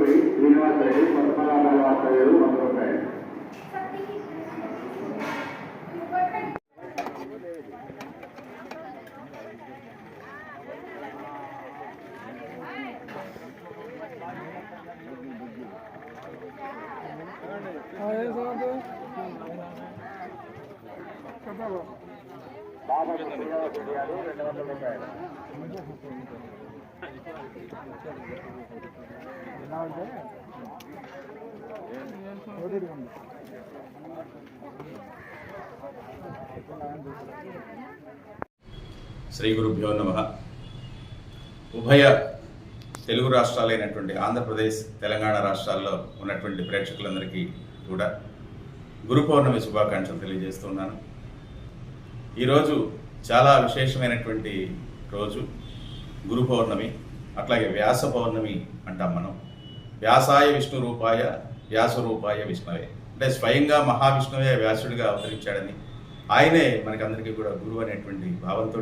వి శ్రీనివాసయ్య రెడ్డి వంద రూపాయలు బాబా రెండు వందల రూపాయలు శ్రీ గురుభ్యో నమ. ఉభయ తెలుగు రాష్ట్రాలైనటువంటి ఆంధ్రప్రదేశ్ తెలంగాణ రాష్ట్రాల్లో ఉన్నటువంటి ప్రేక్షకులందరికీ కూడా గురు పౌర్ణమి శుభాకాంక్షలు తెలియజేస్తున్నాను ఈరోజు చాలా విశేషమైనటువంటి రోజు గురు పౌర్ణమి అట్లాగే వ్యాస పౌర్ణమి అంటాం మనం. వ్యాసాయ విష్ణు రూపాయ వ్యాస రూపాయ అంటే స్వయంగా మహావిష్ణువే వ్యాసుడిగా అవతరించాడని ఆయనే మనకందరికీ కూడా గురువు అనేటువంటి భావంతో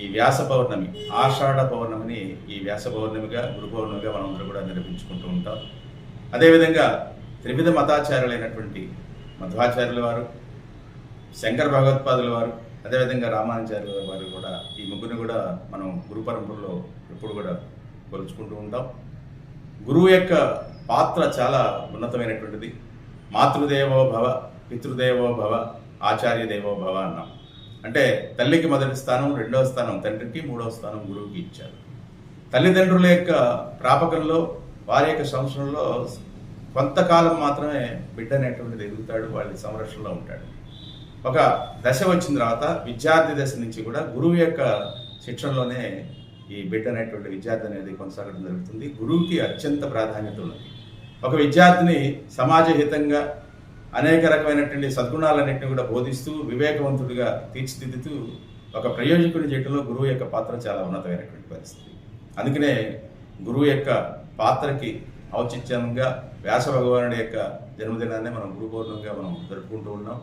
ఈ వ్యాస పౌర్ణమి ఆషాఢ పౌర్ణమిని ఈ వ్యాస పౌర్ణమిగా గురు పౌర్ణమిగా మనందరూ కూడా నిర్వహించుకుంటూ ఉంటాం. అదేవిధంగా త్రివిధ మతాచార్యులైనటువంటి మధ్వాచార్యుల వారు శంకర భగవత్పాదుల వారు అదేవిధంగా రామానుచార్యుల వారు కూడా ఈ ముగ్గురిని కూడా మనం గురు పరంపరలో ఎప్పుడు కూడా కొలుచుకుంటూ ఉంటాం. గురువు యొక్క పాత్ర చాలా ఉన్నతమైనటువంటిది. మాతృదేవో భవ పితృదేవో భవ ఆచార్య దేవో భవ అన్నాం. అంటే తల్లికి మొదటి స్థానం రెండవ స్థానం తండ్రికి మూడవ స్థానం గురువుకి ఇచ్చారు. తల్లిదండ్రుల యొక్క ప్రాపకంలో వారి యొక్క సంవత్సరంలో కొంతకాలం మాత్రమే బిడ్డ అనేటువంటిది ఎదుగుతాడు వాళ్ళ సంరక్షణలో ఉంటాడు. ఒక దశ వచ్చిన తర్వాత విద్యార్థి దశ నుంచి కూడా గురువు యొక్క శిక్షణలోనే ఈ బిడ్డ అనేటువంటి విద్యార్థి అనేది కొనసాగడం జరుగుతుంది. గురువుకి అత్యంత ప్రాధాన్యత ఉన్నది. ఒక విద్యార్థిని సమాజహితంగా అనేక రకమైనటువంటి సద్గుణాలన్నింటినీ కూడా బోధిస్తూ వివేకవంతుడిగా తీర్చిదిద్దుతూ ఒక ప్రయోజకుడి చేయడంలో గురువు యొక్క పాత్ర చాలా ఉన్నతమైనటువంటి పరిస్థితి. అందుకనే గురువు యొక్క పాత్రకి ఔచిత్యంగా వ్యాస భగవానుడి యొక్క జన్మదినాన్ని మనం గురు మనం జరుపుకుంటూ ఉన్నాం.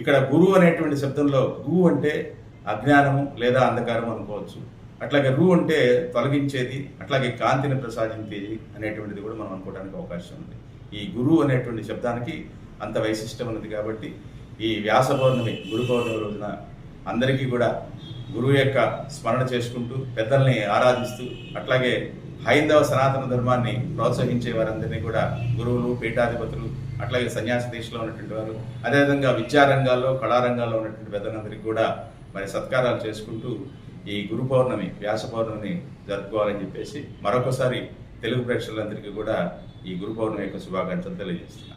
ఇక్కడ గురువు అనేటువంటి శబ్దంలో గురువు అంటే అజ్ఞానము లేదా అంధకారం అనుకోవచ్చు. అట్లాగే రూ అంటే తొలగించేది అట్లాగే కాంతిని ప్రసాదించేది అనేటువంటిది కూడా మనం అనుకోవడానికి అవకాశం ఉంది. ఈ గురువు అనేటువంటి శబ్దానికి అంత వైశిష్టం ఉన్నది కాబట్టి ఈ వ్యాస పౌర్ణమి గురు పౌర్ణమి రోజున అందరికీ కూడా గురువు యొక్క స్మరణ చేసుకుంటూ పెద్దల్ని ఆరాధిస్తూ అట్లాగే హైందవ సనాతన ధర్మాన్ని ప్రోత్సహించే వారందరినీ కూడా గురువులు పీఠాధిపతులు అట్లాగే సన్యాసి దీక్షలో ఉన్నటువంటి వారు అదేవిధంగా విద్యారంగాల్లో కళారంగాల్లో ఉన్నటువంటి పెద్దలందరికీ కూడా మరి సత్కారాలు చేసుకుంటూ ఈ గురు పౌర్ణమి వ్యాస పౌర్ణమిని జరుపుకోవాలని చెప్పేసి మరొకసారి తెలుగు ప్రేక్షకులందరికీ కూడా ఈ గురు పౌర్ణమి యొక్క శుభాకాంక్షలు తెలియజేస్తున్నాను.